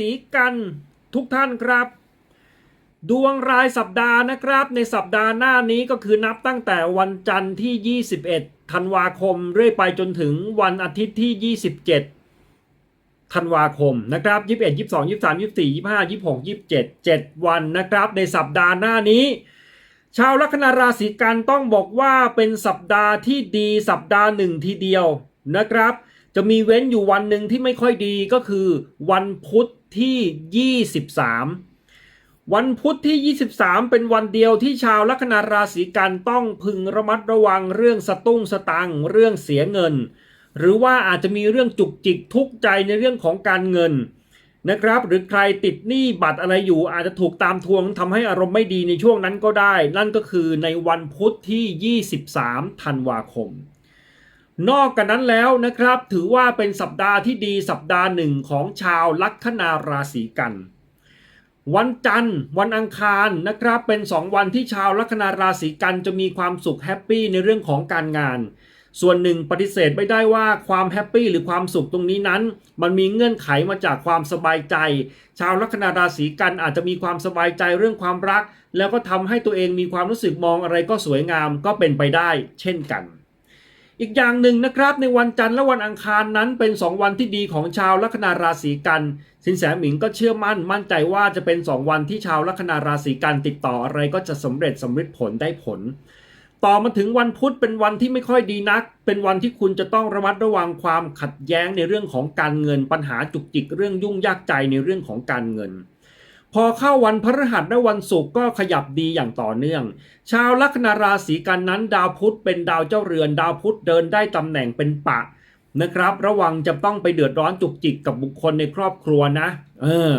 ศีกันทุกท่านครับ ดวงรายสัปดาห์นะครับ ในสัปดาห์หน้านี้ก็คือนับตั้งแต่วันจันทร์ที่ 21 ธันวาคม เรื่อยไปจนถึงวันอาทิตย์ที่ 27ธันวาคมนะครับ21 22 23 24 25 26 27 7 วันนะครับ ในสัปดาห์หน้านี้ ชาวลัคนาราศีกันต้องบอกว่าเป็นสัปดาห์ที่ดีสัปดาห์หนึ่งทีเดียวนะครับ จะมีเว้นอยู่วันหนึ่งที่ไม่ค่อยดีก็คือ วันพุธ ที่ 23 วันพุธที่ 23 เป็นวันเดียวที่ชาวลัคนาราศีกันต้องพึงระมัดระวังเรื่องสตุ้งสตังเรื่องเสียเงิน หรือว่าอาจจะมีเรื่องจุกจิกทุกข์ใจในเรื่องของการเงินนะครับหรือใครติดหนี้บัตรอะไรอยู่อาจจะถูกตามทวงทำให้อารมณ์ไม่ดีในช่วงนั้นก็ได้ นั่นก็คือในวันพุธที่ 23 ธันวาคม นอกกันนั้นแล้วนะครับ ถือว่าเป็นสัปดาห์ที่ดีสัปดาห์หนึ่งของชาวลัคนาราศีกัน วันจันทร์ วันอังคารนะครับ เป็น 2 วันที่ชาวลัคนาราศีกันจะมีความสุขแฮปปี้ในเรื่องของการงาน ส่วนหนึ่งปฏิเสธไม่ได้ว่าความแฮปปี้หรือความสุขตรงนี้นั้น มันมีเงื่อนไขมาจากความสบายใจ ชาวลัคนาราศีกันอาจจะมีความสบายใจเรื่องความรัก แล้วก็ทำให้ตัวเองมีความรู้สึกมองอะไรก็สวยงามก็เป็นไปได้ เช่นกัน อีกอย่างหนึ่งนะครับในวันจันทร์และวันอังคารนั้นเป็น 2 วันที่ดีของชาวลัคนาราศีกัน สินแสหมิงก็เชื่อมั่นมั่นใจว่าจะเป็น 2 วันที่ชาวลัคนาราศีกันติดต่ออะไรก็จะสำเร็จสำเร็จผลได้ผล ต่อมาถึงวันพุธเป็นวันที่ไม่ค่อยดีนัก เป็นวันที่คุณจะต้องระมัดระวังความขัดแย้งในเรื่องของการเงินปัญหาจุกจิกเรื่องยุ่งยากใจในเรื่องของการเงิน พอเข้าวันพฤหัสและวันศุกร์ก็ขยับดีอย่างต่อเนื่อง ชาวลัคนาราศีกันนั้นดาวพุธเป็นดาวเจ้าเรือน ดาวพุธเดินได้ตำแหน่งเป็นปะนะครับ ระวังจะต้องไปเดือดร้อนจุกจิกกับบุคคลในครอบครัวนะ เออ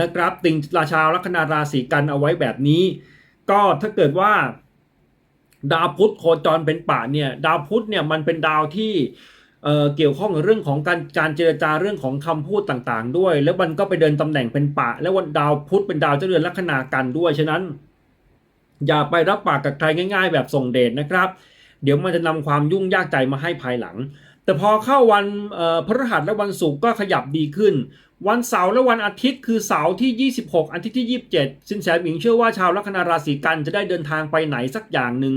นะครับ ติงราชาวลัคนาราศีกันเอาไว้แบบนี้ ก็ถ้าเกิดว่า ดาวพุธโคจรเป็นป่าเนี่ย ดาวพุธเนี่ยมันเป็นดาวที่ เเกี่ยวข้องกับเรื่องของการการเจรจาเรื่องของคำพูดต่างๆ ด้วย แล้วมันก็ไปเดินตำแหน่งเป็นป่าแล้ววันดาวพุธเป็นดาวเจรือนลัคนากันด้วยฉะนั้น อย่าไปรับปากกับใครง่าย ๆ แบบส่งเดชนะครับ เดี๋ยวมันจะนำความยุ่งยากใจมาให้ภายหลัง แต่พอเข้าวันพฤหัสและวันศุกร์ก็ขยับดีขึ้น วันเสาร์และวันอาทิตย์คือเสาร์ที่ 26 อาทิตย์ที่ 27 สินแสหมิงเชื่อว่าชาวลัคนาราศีกันจะได้เดินทางไปไหนสักอย่างหนึ่ง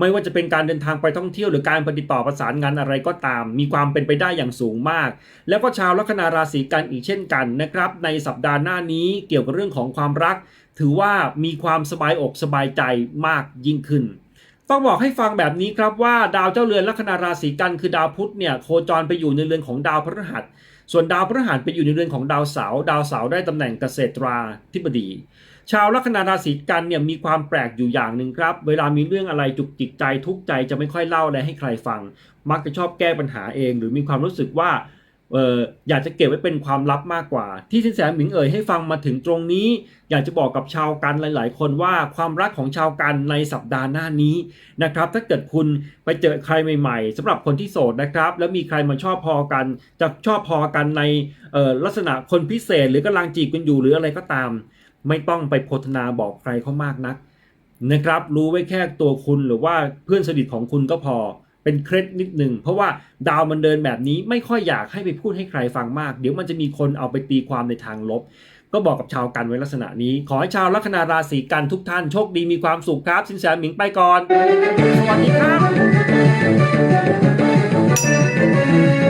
ไม่ว่าจะเป็นการเดินทางไปท่องเที่ยวหรือการปฏิดต่อประสานงานอะไรก็ตาม มีความเป็นไปได้อย่างสูงมาก แล้วก็ชาวลัคนาราศีกันอีกเช่นกันนะครับในสัปดาห์หน้านี้เกี่ยวกับเรื่องของความรัก ถือว่ามีความสบายอกสบายใจมากยิ่งขึ้น ต้องบอกให้ฟังแบบนี้ครับว่าดาวเจ้าเรือนลัคนาราศีกันคือดาวพุธเนี่ยโคจรไปอยู่ในเรือนของดาวพฤหัส ส่วนดาวพฤหัสไปอยู่ในเรือนของดาวเสาร์ดาวเสาร์ได้ตำแหน่งเกษตราธิบดี ชาวลัคนาราศีกันเนี่ยมีความแปลกอยู่อย่างหนึ่งครับ เวลามีเรื่องอะไรจุกจิกใจทุกใจจะไม่ค่อยเล่าอะไรให้ใครฟัง มักจะชอบแก้ปัญหาเอง หรือมีความรู้สึกว่าเอออยากจะเก็บไว้เป็นความลับมากกว่า ที่สินแสหมิงเอ่ยให้ฟังมาถึงตรงนี้ อยากจะบอกกับชาวกันหลาย ๆ คนว่าความรักของชาวกันในสัปดาห์หน้านี้นะครับ ถ้าเกิดคุณไปเจอใครใหม่ ๆสำหรับคนที่โสดนะครับ แล้วมีใครมาชอบพอกัน จะชอบพอกันในลักษณะคนพิเศษหรือกำลังจีบกันอยู่หรืออะไรก็ตาม ไม่ต้องไปโพธนาบอกใครเขามากนักนะครับ รู้ไว้แค่ตัวคุณหรือว่าเพื่อนสนิทของคุณก็พอเป็นเคล็ดนิดหนึ่งเพราะว่าดาวมันเดินแบบนี้ไม่ค่อยอยากให้ไปพูดให้ใครฟังมาก เดี๋ยวมันจะมีคนเอาไปตีความในทางลบ ก็บอกกับชาวกันไว้ลักษณะนี้ ขอให้ชาวลัคนาราศีกันทุกท่านโชคดีมีความสุขครับ สินแสหมิงไปก่อน สวัสดีครับ